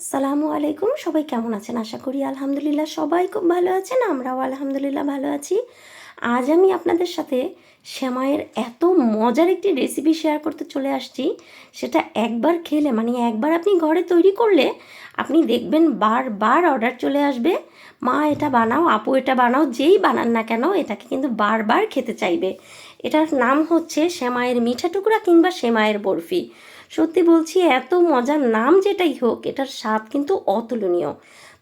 আসসালামু আলাইকুম। সবাই কেমন আছেন? আশা করি আলহামদুলিল্লাহ সবাই খুব ভালো আছেন, আমরাও আলহামদুলিল্লাহ ভালো আছি। আজ আমি আপনাদের সাথে শ্যামাইয়ের এত মজার একটি রেসিপি শেয়ার করতে চলে আসছি। সেটা একবার খেলে মানে একবার আপনি ঘরে তৈরি করলে আপনি দেখবেন বারবার অর্ডার চলে আসবে। মা, এটা বানাও, আপু এটা বানাও, যেই বানান না কেন, এটাকে কিন্তু বারবার খেতে চাইবে। এটার নাম হচ্ছে শ্যামাইয়ের মিঠা টুকরা কিংবা শ্যামাইয়ের বরফি। সত্যি বলছি এত মজার নাম যেটাই হোক এটার স্বাদ কিন্তু অতুলনীয়।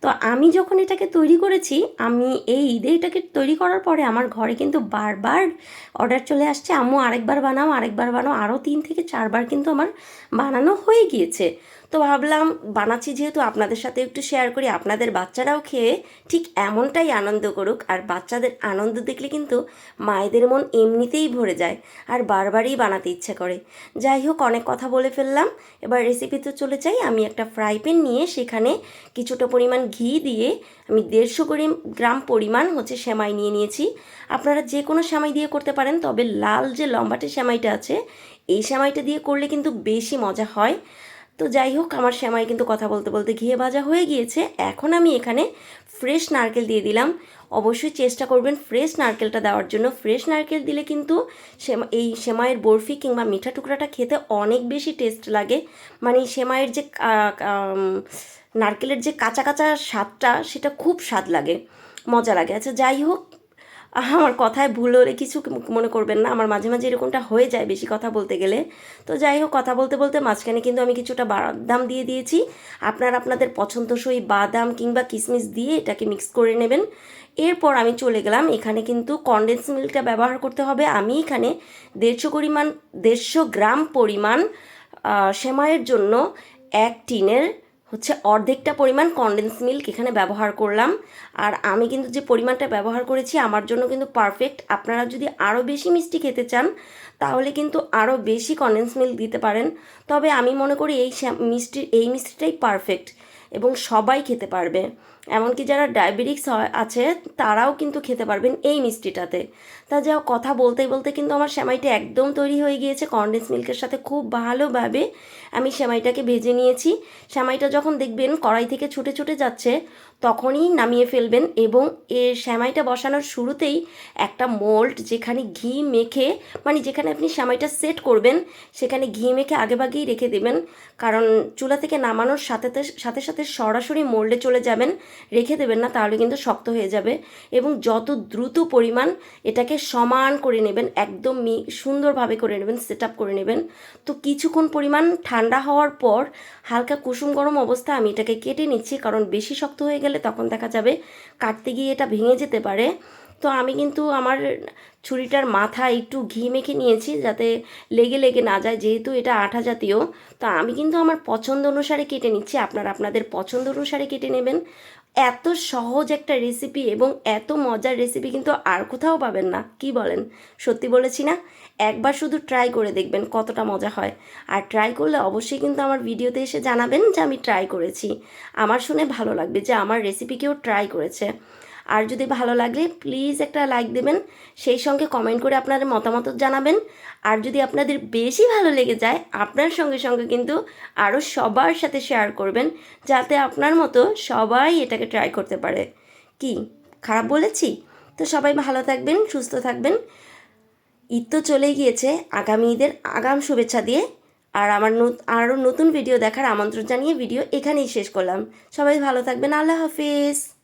তো আমি যখন এটাকে তৈরি করেছি, আমি এই ঈদে এটাকে তৈরি করার পরে আমার ঘরে কিন্তু বারবার অর্ডার চলে আসছে, আম্মু আরেকবার বানাও আরেকবার বানাও আরও তিন থেকে চারবার কিন্তু আমার বানানো হয়ে গিয়েছে। তো ভাবলাম বানাচ্ছি যেহেতু আপনাদের সাথে একটু শেয়ার করি, আপনাদের বাচ্চারাও খেয়ে ঠিক এমনটাই আনন্দ করুক। আর বাচ্চাদের আনন্দ দেখলে কিন্তু মায়েদের মন এমনিতেই ভরে যায় আর বারবারই বানাতে ইচ্ছে করে। যাই হোক, অনেক কথা বলে ফেললাম। এবার রেসিপিতে চলে যাই। আমি একটা ফ্রাই প্যান নিয়ে সেখানে কিছুটা পরিমাণ ঘি দিয়ে আমি দেড়শো গ্রাম পরিমাণ হচ্ছে সেমাই নিয়ে নিয়েছি। আপনারা যে কোনো সেমাই দিয়ে করতে পারেন, তবে লাল যে লম্বাটে সেমাইটা আছে, এই সেমাইটা দিয়ে করলে কিন্তু বেশি মজা হয়। তো যাই হোক, আমার শ্যামাই কিন্তু কথা বলতে বলতে ঘিয়ে ভাজা হয়ে গিয়েছে। এখন আমি এখানে ফ্রেশ নারকেল দিয়ে দিলাম। অবশ্যই চেষ্টা করবেন ফ্রেশ নারকেলটা দেওয়ার জন্য। ফ্রেশ নারকেল দিলে কিন্তু এই সেমাইয়ের বরফি কিংবা মিঠা টুকরাটা খেতে অনেক বেশি টেস্ট লাগে। মানে সেমাইয়ের যে নারকেলের যে কাঁচা কাঁচা স্বাদটা, সেটা খুব স্বাদ লাগে। মজা লাগে। আচ্ছা যাই হোক আমার কথায় ভুল হলে কিছু মনে করবেন না। আমার মাঝে মাঝে এরকমটা হয়ে যায় বেশি কথা বলতে গেলে। তো যাই হোক, কথা বলতে বলতে মাঝখানে কিন্তু আমি কিছুটা বাদাম দিয়ে দিয়েছি। আপনার আপনাদের পছন্দসই বাদাম কিংবা কিশমিশ দিয়ে এটাকে মিক্স করে নেবেন। এরপর আমি চলে গেলাম। এখানে কিন্তু কনডেন্স মিল্কটা ব্যবহার করতে হবে। আমি এখানে দেড়শো পরিমাণ, দেড়শো গ্রাম পরিমাণ সেমাইয়ের জন্য এক টিনের হচ্ছে অর্ধেকটা পরিমাণ কন্ডেন্স মিল্ক এখানে ব্যবহার করলাম। আর আমি কিন্তু যে পরিমাণটা ব্যবহার করেছি, আমার জন্য কিন্তু পারফেক্ট আপনারা যদি আরও বেশি মিষ্টি খেতে চান, তাহলে কিন্তু আরও বেশি কন্ডেন্স মিল্ক দিতে পারেন। তবে আমি মনে করি এই মিষ্টির, এই মিষ্টিটাই পারফেক্ট এবং সবাই খেতে পারবে। এমনকি যারা ডায়াবেটিক্স আছে, তারাও কিন্তু খেতে পারবেন এই মিষ্টিটাতে। তা যা কথা বলতে বলতে কিন্তু আমার সেমাইটা একদম তৈরি হয়ে গিয়েছে। কনডেন্স মিল্কের সাথে খুব ভালোভাবে আমি সেমাইটাকে ভেজে নিয়েছি। সেমাইটা যখন দেখবেন কড়াই থেকে ছুটে ছুটে যাচ্ছে তখনই নামিয়ে ফেলবেন এবং এ সেমাইটা বসানোর শুরুতেই একটা মোল্ড যেখানে ঘি মেখে মানে যেখানে আপনি সেমাইটা সেট করবেন, সেখানে ঘি মেখে আগেভাগেই রেখে দেবেন। কারণ চুলা থেকে নামানোর সাথে সাথে সাথে সরাসরি মোল্ডে চলে যাবেন, রেখে দেবেন না, তাহলে কিন্তু শক্ত হয়ে যাবে। এবং যত দ্রুত পরিমাণ এটাকে সমান করে নেবেন, একদম সুন্দরভাবে করে নেবেন সেট আপ করে নেবেন, তো কিছুক্ষণ পরিমাণ ঠান্ডা হওয়ার পর হালকা কুসুম গরম অবস্থা আমি এটাকে কেটে নিচ্ছি, কারণ বেশি শক্ত হয়ে গেলে তখন দেখা যাবে কাটতে গিয়ে এটা ভেঙে যেতে পারে। তো আমি কিন্তু আমার ছুরিটার মাথা একটু ঘি মেখে নিয়েছি যাতে লেগে লেগে না যায়, যেহেতু এটা আঠা জাতীয়। তো আমি কিন্তু আমার পছন্দ অনুসারে কেটে নিচ্ছি। আপনারা আপনাদের পছন্দ অনুসারে কেটে নেবেন। এত সহজ একটা রেসিপি এবং এত মজার রেসিপি কিন্তু আর কোথাও পাবেন না। কি বলেন? সত্যি বলেছি না? একবার শুধু ট্রাই করে দেখবেন কতটা মজা হয়। আর ট্রাই করলে অবশ্যই কিন্তু আমার ভিডিওতে এসে জানাবেন যে আমি ট্রাই করেছি। আমার শুনে ভালো লাগবে যে আমার রেসিপি কেউ ট্রাই করেছে। আর যদি ভালো লাগলে প্লিজ একটা লাইক দেবেন, সেই সঙ্গে কমেন্ট করে আপনাদের মতামত জানাবেন। আর যদি আপনাদের বেশি ভালো লেগে যায়, আপনার সঙ্গে সঙ্গে কিন্তু আরও সবার সাথে শেয়ার করবেন, যাতে আপনার মতো সবাই এটাকে ট্রাই করতে পারে। কি? খারাপ বলেছি? তো সবাই ভালো থাকবেন, সুস্থ থাকবেন। ঈদ তো চলে গিয়েছে, আগামী ঈদের আগাম শুভেচ্ছা দিয়ে। আর আমার আরও নতুন ভিডিও দেখার আমন্ত্রণ জানিয়ে ভিডিও এখানেই শেষ করলাম। সবাই ভালো থাকবেন, আল্লাহ হাফিজ।